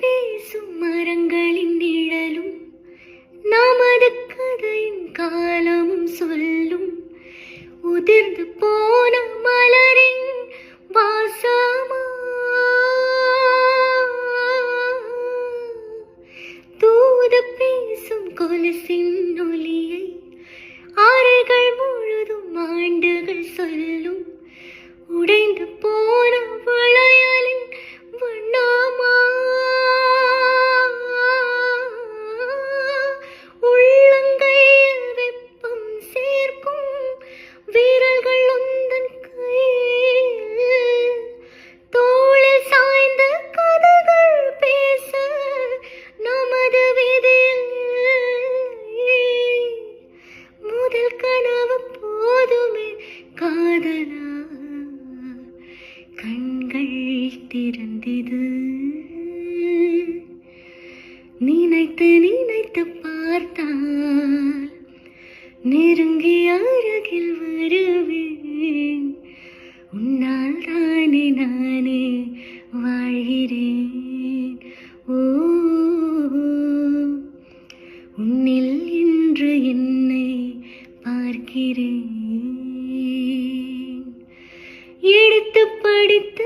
பேசும் மரங்களின் நிழலும் நமது கதையின் காலமும் சொல்லும். உதிர்ந்து போன மலரின் வாசமா? தூது பேசும் கொலுசு திறந்தது நினைத்து நினைத்து பார்த்தால் நெருங்கி அருகில் வருவேன். உன்னால் தானே நானே வாழ்கிறேன். ஓ உன்னில் இன்று என்னை பார்க்கிறேன். எடுத்து படித்து